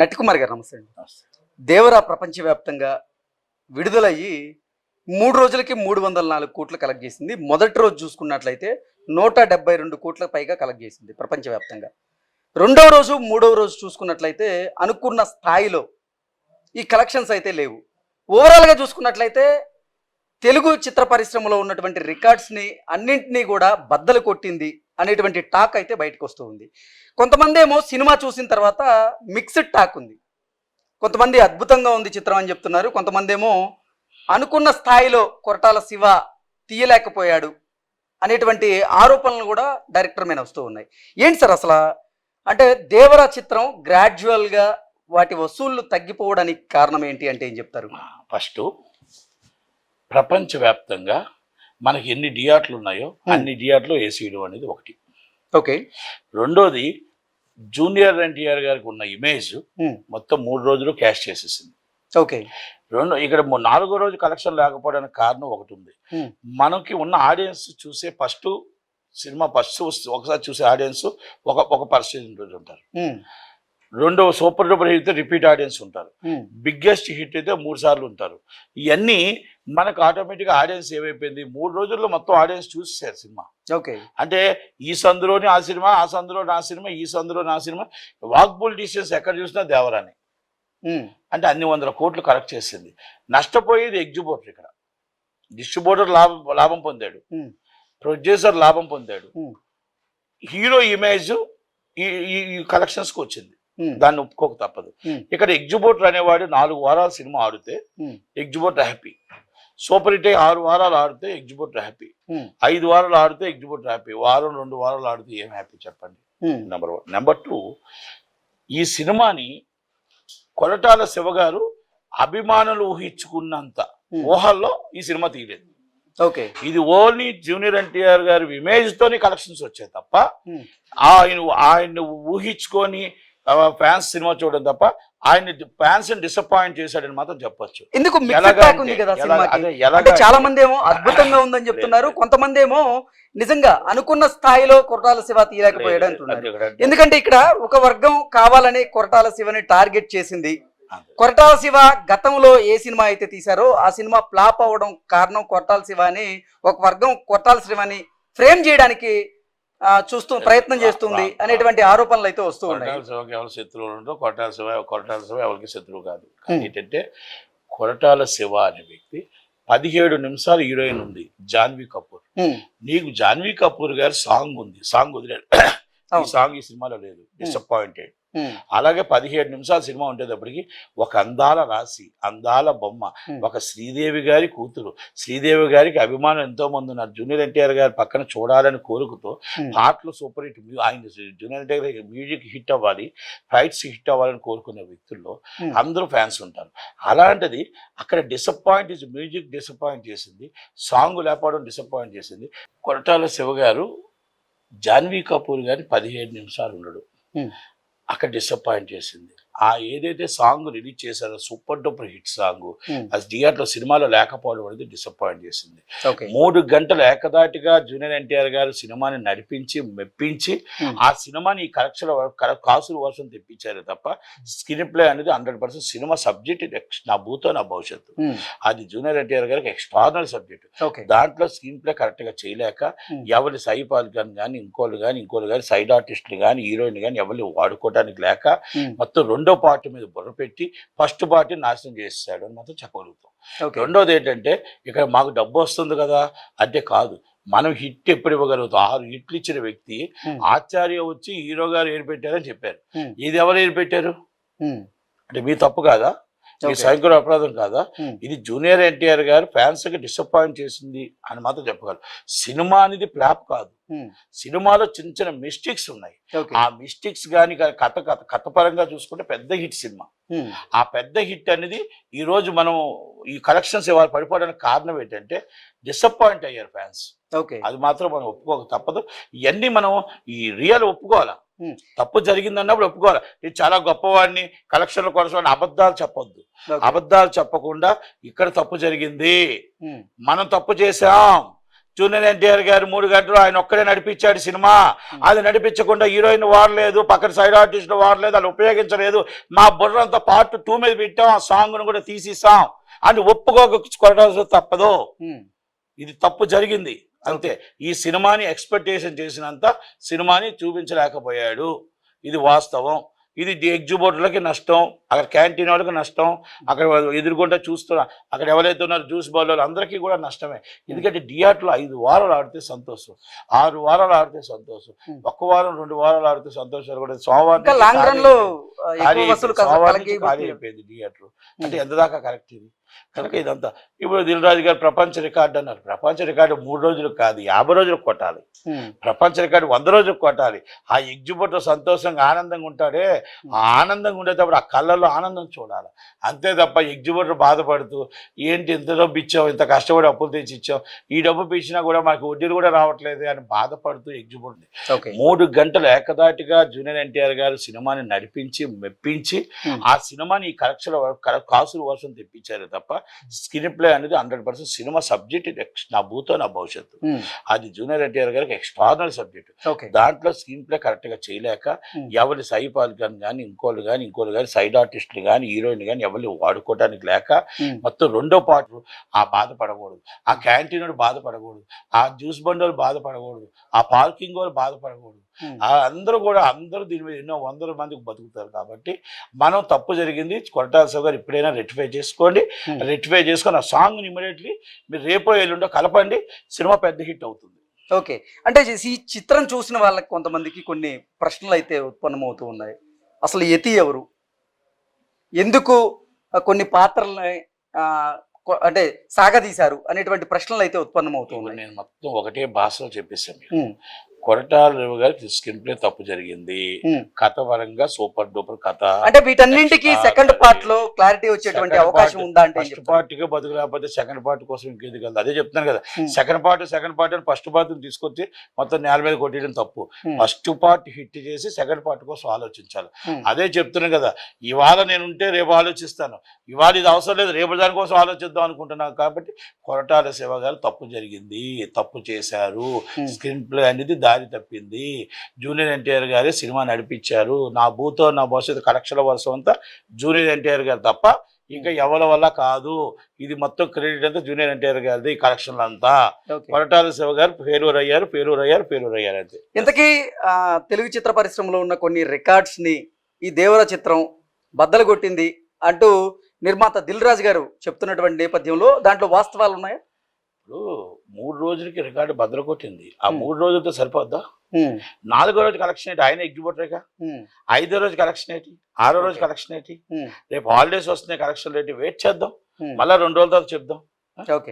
నటికుమార్ గారు నమస్తే అండి. దేవరా ప్రపంచవ్యాప్తంగా విడుదలయ్యి మూడు రోజులకి మూడు వందల నాలుగు కోట్లు కలెక్ట్ చేసింది. మొదటి రోజు చూసుకున్నట్లయితే నూట డెబ్బై రెండు కోట్ల పైగా కలెక్ట్ చేసింది ప్రపంచవ్యాప్తంగా. రెండవ రోజు మూడవ రోజు చూసుకున్నట్లయితే అనుకున్న స్థాయిలో ఈ కలెక్షన్స్ అయితే లేవు. ఓవరాల్గా చూసుకున్నట్లయితే తెలుగు చిత్ర పరిశ్రమలో ఉన్నటువంటి రికార్డ్స్ని అన్నింటినీ కూడా బద్దలు కొట్టింది అనేటువంటి టాక్ అయితే బయటకు వస్తూ ఉంది. కొంతమంది ఏమో సినిమా చూసిన తర్వాత మిక్స్డ్ టాక్ ఉంది. కొంతమంది అద్భుతంగా ఉంది చిత్రం అని చెప్తున్నారు. కొంతమంది ఏమో అనుకున్న స్థాయిలో కొరటాల శివ తీయలేకపోయాడు అనేటువంటి ఆరోపణలు కూడా డైరెక్టర్ మీద వస్తూ ఉన్నాయి. ఏంటి సార్ అసలు? అంటే దేవరా చిత్రం గ్రాడ్యువల్గా వాటి వసూళ్ళు తగ్గిపోవడానికి కారణం ఏంటి అంటే ఏం చెప్తారు? ఫస్ట్ ప్రపంచవ్యాప్తంగా మనకి ఎన్ని డియాట్లు ఉన్నాయో అన్ని డియాట్లు ఏసీయడం అనేది ఒకటి. ఓకే. రెండోది జూనియర్ ఎన్టీఆర్ గారికి ఉన్న ఇమేజ్ మొత్తం మూడు రోజులు క్యాష్ చేసేసింది. ఓకే. రెండు ఇక్కడ నాలుగో రోజు కలెక్షన్ లేకపోవడానికి కారణం ఒకటి ఉంది. Hmm. మనకి ఉన్న ఆడియన్స్ చూసే ఫస్ట్ సినిమా ఫస్ట్ ఒకసారి చూసే ఆడియన్స్ ఒక ఒక పర్సెంట్ రోజు ఉంటారు రెండో సూపర్ డూపర్ హిట్ అయితే రిపీట్ ఆడియన్స్ ఉంటారు. బిగ్గెస్ట్ హిట్ అయితే మూడు సార్లు ఉంటారు. ఇవన్నీ మనకు ఆటోమేటిక్గా ఆడియన్స్ ఏమైపోయింది? మూడు రోజుల్లో మొత్తం ఆడియన్స్ చూసేసారు సినిమా. ఓకే. అంటే ఈ సందులోని ఆ సినిమా ఆ సందులో నా సినిమా ఈ సందులో నా సినిమా వాక్బుల్ డిస్టెన్స్ ఎక్కడ చూసినా దేవరాని అంటే అన్ని వందల కోట్లు కలెక్ట్ చేసింది. నష్టపోయేది ఎగ్జిబిటర్ ఇక్కడ. డిస్ట్రిబ్యూటర్ లాభం లాభం పొందాడు. ప్రొడ్యూసర్ లాభం పొందాడు. హీరో ఇమేజ్ ఈ ఈ- కలెక్షన్స్కి వచ్చింది. దాన్ని ఒప్పుకోక తప్పదు. ఇక్కడ ఎగ్జిబిటర్ అనేవాడు నాలుగు వారాలు సినిమా ఆడితే. ఎగ్జిబిటర్ హ్యాపీ సూపర్ హిట్ ఆరు వారాలు ఆడితే ఎగ్జిబిటర్ హ్యాపీ. ఐదు వారాలు ఆడితే ఎగ్జిబిటర్ హ్యాపీ. వారం రెండు వారాలు ఆడితే ఏం హ్యాపీ చెప్పండి? నెంబర్ వన్ నెంబర్ టూ ఈ సినిమాని కొరటాల శివ గారు అభిమానులు ఊహించుకున్నంత ఊహల్లో ఈ సినిమా తీయలేదు. ఓకే. ఇది ఓన్లీ జూనియర్ ఎన్టీఆర్ గారి ఇమేజ్ తోని కలెక్షన్స్ వచ్చాయి తప్ప. ఆయన ఆయన ఊహించుకొని ఫ్యాన్స్ సినిమా చూడడం తప్ప ఆయన ఫ్యాన్స్ డిసప్పాయింట్ చేశాడని మాత్రం చెప్పొచ్చు. ఎందుకు ఉంది కదా సినిమాకి. చాలా మంది ఏమో అద్భుతంగా ఉందని చెప్తున్నారు. కొంతమంది ఏమో నిజంగా అనుకున్న స్థాయిలో కొరటాల శివ తీయలేకపోయాడు అంటున్నారు. ఎందుకంటే ఇక్కడ ఒక వర్గం కావాలని కొరటాల శివని టార్గెట్ చేసింది. కొరటాల శివ గతంలో ఏ సినిమా అయితే తీశారో ఆ సినిమా ఫ్లాప్ అవ్వడం కారణం కొరటాల శివ అని ఒక వర్గం కొరటాల శివని ఫ్రేమ్ చేయడానికి చూస్తూ ప్రయత్నం చేస్తుంది అనేటువంటి ఆరోపణలు అయితే వస్తూ ఉన్నాయి. ఎవరు శత్రువులు ఉండో కొరటాల శివ కొరటాల శివ ఎవరికి శత్రువు కాదు. కానీ ఏంటంటే కొరటాల శివ అనే వ్యక్తి పదిహేడు నిమిషాలు హీరోయిన్ ఉంది జాన్వీ కపూర్. నీకు జాన్వీ కపూర్ గారి సాంగ్ ఉంది సాంగ్ వదిలేడు ఈ. సాంగ్ ఈ సినిమాలో లేదు డిసప్పాయింటెడ్ అలాగే పదిహేడు నిమిషాల సినిమా ఉండేటప్పటికి ఒక అందాల రాశి అందాల బొమ్మ. ఒక శ్రీదేవి గారి కూతురు శ్రీదేవి గారికి అభిమానం ఎంతో మంది ఉన్నారు జూనియర్ ఎన్టీఆర్ గారి పక్కన చూడాలని కోరుకుతో. పాటలు సూపర్ హిట్ ఆయన జూనియర్ ఎన్టీఆర్ గారి మ్యూజిక్ హిట్ అవ్వాలి ఫైట్స్ హిట్ అవ్వాలని కోరుకునే వ్యక్తుల్లో. అందరూ ఫ్యాన్స్ ఉంటారు అలాంటిది అక్కడ డిసప్పాయింట్ మ్యూజిక్ డిసప్పాయింట్ చేసింది సాంగ్ లేకపోవడం డిసప్పాయింట్ చేసింది కొరటాల శివ గారు జాన్వీ కపూర్ గారి పదిహేడు నిమిషాలు ఉండడు. అక్కడ డిసప్పాయింట్ చేసింది. ఆ ఏదైతే సాంగ్ రిలీజ్ చేశారో super duper hit song um, అది థియేటర్లో సినిమాలో లేకపోవడం అనేది డిసప్పాయింట్ చేసింది. మూడు గంటలు ఏకదాటిగా జూనియర్ ఎన్టీఆర్ గారు సినిమాని నడిపించి మెప్పించి Hmm. ఆ సినిమాని ఈ కలెక్షన్ కాసుల వర్షం తెప్పించారు తప్ప స్క్రీన్ ప్లే అనేది హండ్రెడ్ పర్సెంట్ సినిమా సబ్జెక్ట్ నా భూతో నా భవిష్యత్తు. ఉమ్, అది జూనియర్ ఎన్టీఆర్ గారికి ఎక్స్ట్రానరీ సబ్జెక్ట్. దాంట్లో స్క్రీన్ ప్లే కరెక్ట్గా చేయలేక Hmm. ఎవరి సైపాల్ కానీ కానీ ఇంకోళ్ళు కానీ ఇంకోళ్ళు కానీ సైడ్ ఆర్టిస్టులు కానీ హీరోయిన్ కానీ ఎవరు వాడుకోవడానికి లేక మొత్తం రెండో పార్ట్ మీద బుర్ర పెట్టి ఫస్ట్ పార్టీ నాశనం చేస్తాడు అని మాత్రం చెప్పగలుగుతాం. రెండోది ఏంటంటే ఇక్కడ మాకు డబ్బు వస్తుంది కదా అంటే కాదు. మనం హిట్ ఎప్పుడు ఇవ్వగలుగుతాం? ఆరు హిట్లు ఇచ్చిన వ్యక్తి. ఆచార్య వచ్చి హీరో గారు ఏరు పెట్టారని చెప్పారు. ఇది ఎవరు ఏరు పెట్టారు ఉమ్, అంటే మీ తప్పు కాదా? మీ ఓకే. సైనికుల అపరాధం కాదా? Hmm. ఇది జూనియర్ ఎన్టీఆర్ గారు ఫ్యాన్స్కి డిసప్పాయింట్ చేసింది అని మాత్రం చెప్పగలరు. సినిమా అనేది ఫ్లాప్ కాదు. ఉమ్, సినిమాలో చిన్న చిన్న మిస్టేక్స్ ఉన్నాయి. ఆ మిస్టేక్స్ కానీ కథ కథ కథ పరంగా చూసుకుంటే పెద్ద హిట్ సినిమా. ఉమ్, ఆ పెద్ద హిట్ అనేది ఈ రోజు మనం ఈ కలెక్షన్స్ ఇవాళ పడిపోవడానికి కారణం ఏంటంటే డిసప్పాయింట్ అయ్యారు ఫ్యాన్స్. అది మాత్రం మనం ఒప్పుకోక తప్పదు. ఇవన్నీ మనం ఈ రియల్ ఒప్పుకోవాలా? Hmm. తప్పు జరిగింది అన్నప్పుడు ఒప్పుకోవాలి. ఇది చాలా గొప్పవాడిని కలెక్షన్ల కోసం అబద్ధాలు చెప్పొద్దు. అబద్ధాలు చెప్పకుండా ఇక్కడ తప్పు జరిగింది. మనం తప్పు చేశాం. జూనియర్ ఎన్టీఆర్ గారు మూడు గంటలు ఆయన ఒక్కడే నడిపించాడు సినిమా. అది నడిపించకుండా హీరోయిన్ వాడలేదు పక్కన సైడ్ ఆర్టిస్ట్ వాడలేదు అది ఉపయోగించలేదు. మా బుర్రంతా పార్ట్ టూ మీద పెట్టాం ఆ సాంగ్ను కూడా తీసేసాం. అని ఒప్పుకోక తప్పదు. ఉమ్, ఇది తప్పు జరిగింది. అంతే. ఈ సినిమాని ఎక్స్పెక్టేషన్ చేసినంత సినిమాని చూపించలేకపోయాడు. ఇది వాస్తవం. ఇది ఎగ్జిబిటర్లకి నష్టం అక్కడ క్యాంటీన్ వాళ్ళకి నష్టం అక్కడ ఎదురుకుంటా చూస్తున్నా అక్కడ ఎవరైతే ఉన్నారో జ్యూస్ బాల్ అందరికీ కూడా నష్టమే. ఎందుకంటే థియేటర్లో ఐదు వారాలు ఆడితే సంతోషం ఆరు వారాలు ఆడితే సంతోషం. ఒక్క వారం రెండు వారాలు ఆడితే సంతోషాలు కూడా. సోమవారం ఖాళీ అయిపోయింది. థియేటర్ అంటే ఎంత దాకా కరెక్ట్ ఇది? కనుక ఇదంతా. ఇప్పుడు దిల్ రాజు గారు ప్రపంచ రికార్డు అన్నారు. ప్రపంచ రికార్డు మూడు రోజులు కాదు యాభై రోజులు కొట్టాలి. ప్రపంచ రికార్డు వంద రోజులు కొట్టాలి. ఆ ఎగ్జిబిటర్ సంతోషంగా ఆనందంగా ఉంటాడే. ఆ ఆనందంగా ఉండేటప్పుడు ఆ కళ్ళల్లో ఆనందం చూడాలి. అంతే తప్ప ఎగ్జిబిటర్ బాధపడుతూ ఏంటి ఇంత డబ్బు ఇచ్చావు? ఇంత కష్టపడి అప్పులు తెచ్చి ఇచ్చావు? ఈ డబ్బు ఇచ్చినా కూడా మాకు వడ్డీలు కూడా రావట్లేదు అని బాధపడుతూ ఎగ్జిబిటర్ మూడు గంటలు ఏకదాటిగా జూనియర్ ఎన్టీఆర్ గారు సినిమాని నడిపించి మెప్పించి. ఆ సినిమాని ఈ కరెక్షన్ కాసుల వర్షం తెప్పించారు తప్ప స్క్రీన్ ప్లే అనేది హండ్రెడ్ పర్సెంట్ సినిమా సబ్జెక్ట్ ఇది నా భూతో నా భవిష్యత్తు. అది జూనియర్ ఎన్టీఆర్ గారికి ఎక్స్ట్రాడినరీ సబ్జెక్ట్. ఓకే. దాంట్లో స్క్రీన్ ప్లే కరెక్ట్గా చేయలేక. ఎవరి సైపాల్ కానీ కానీ ఇంకోళ్ళు కానీ ఇంకోళ్ళు కానీ సైడ్ ఆర్టిస్టులు కానీ హీరోయిన్ కానీ ఎవరు వాడుకోవడానికి లేక మొత్తం రెండో పార్ట్ ఆ బాధపడకూడదు. ఆ క్యాంటీన్ బాధపడకూడదు. ఆ జ్యూస్ బండి వాళ్ళు బాధపడకూడదు. ఆ పార్కింగ్ వాళ్ళు బాధపడకూడదు. అందరూ కూడా అందరూ దీని మీద ఎన్నో వందల మందికి బతుకుతారు కాబట్టి మనం తప్పు జరిగింది కొరటాల శివ గారు ఇప్పుడైనా రెక్టిఫై చేసుకోండి. రెక్టిఫై చేసుకొని ఆ సాంగ్ ఇమీడియట్లీ మీరు రేపో ఎల్లుండో కలపండి. సినిమా పెద్ద హిట్ అవుతుంది. ఓకే. అంటే ఈ చిత్రం చూసిన వాళ్ళకి కొంతమందికి కొన్ని ప్రశ్నలు అయితే ఉత్పన్నమవుతూ ఉన్నాయి. అసలు యతి ఎవరు? ఎందుకు కొన్ని పాత్రల్ని అంటే సాగదీశారు అనేటువంటి ప్రశ్నలు అయితే ఉత్పన్నమవుతూ ఇప్పుడు ఉన్నాయి. నేను మొత్తం ఒకటే భాషలో చెప్పేసాను కొరటాల రవి గారికి స్క్రీన్ ప్లే తప్పు జరిగింది. కథ పరంగా సూపర్ డూపర్ కథ అంటే వీటన్నింటికి సెకండ్ పార్ట్లో క్లారిటీ వచ్చేటువంటి అవకాశం ఉందా అంటే ఫస్ట్? పార్ట్గా బతుకు లేకపోతే సెకండ్ పార్ట్ కోసం ఇంకేది కదా అదే చెప్తున్నాను కదా. సెకండ్ పార్ట్ సెకండ్ పార్ట్ అని ఫస్ట్ పార్ట్ తీసుకొచ్చి మొత్తం నేల మీద కొట్టేయడం తప్పు. ఫస్ట్ పార్ట్ హిట్ చేసి సెకండ్ పార్ట్ కోసం ఆలోచించాలి. అదే చెప్తున్నాను కదా ఇవాళ నేను ఉంటే రేపు ఆలోచిస్తాను ఇవాళ ఇది అవసరం లేదు రేపు దానికోసం ఆలోచిద్దాం అనుకుంటున్నాను కాబట్టి కొరటాల శివ గారు తప్పు జరిగింది తప్పు చేశారు. స్క్రీన్ ప్లే అనేది దారి తప్పింది. జూనియర్ ఎన్టీఆర్ గారే సినిమా నడిపించారు. నా భూతో నా భవిష్యత్తు కలెక్షన్ల వర్షం అంతా జూనియర్ ఎన్టీఆర్ గారు తప్ప ఇంకా ఎవరి వల్ల కాదు. ఇది మొత్తం క్రెడిట్ అంతా జూనియర్ ఎన్టీఆర్ గారిది కలెక్షన్లు అంతా. కొరటాల శివ గారు పేరూరు అయ్యారు పేరూరు అయ్యారు పేరూరు అయ్యారు అంతే. ఇంతకీ తెలుగు చిత్ర పరిశ్రమలో ఉన్న కొన్ని రికార్డ్స్ని ఈ దేవర చిత్రం బద్దలు కొట్టింది అంటూ నిర్మాత దిల్ రాజు గారు చెప్తున్నటువంటి నేపథ్యంలో దాంట్లో వాస్తవాలు ఉన్నాయా? ఇప్పుడు మూడు రోజులకి రికార్డు బద్దలు కొట్టింది ఆ. మూడు రోజులతో సరిపోద్దా? నాలుగో రోజు కలెక్షన్ ఏంటి? ఆయన ఎగ్జిబిటర్గా ఐదో రోజు కలెక్షన్ ఏంటి? ఆరో రోజు. కలెక్షన్ ఏంటి? రేపు హాలిడేస్ వస్తున్నాయి కలెక్షన్ ఏంటి? వెయిట్ చేద్దాం. మళ్ళీ రెండు రోజుల తర్వాత చెప్దాం. ఓకే.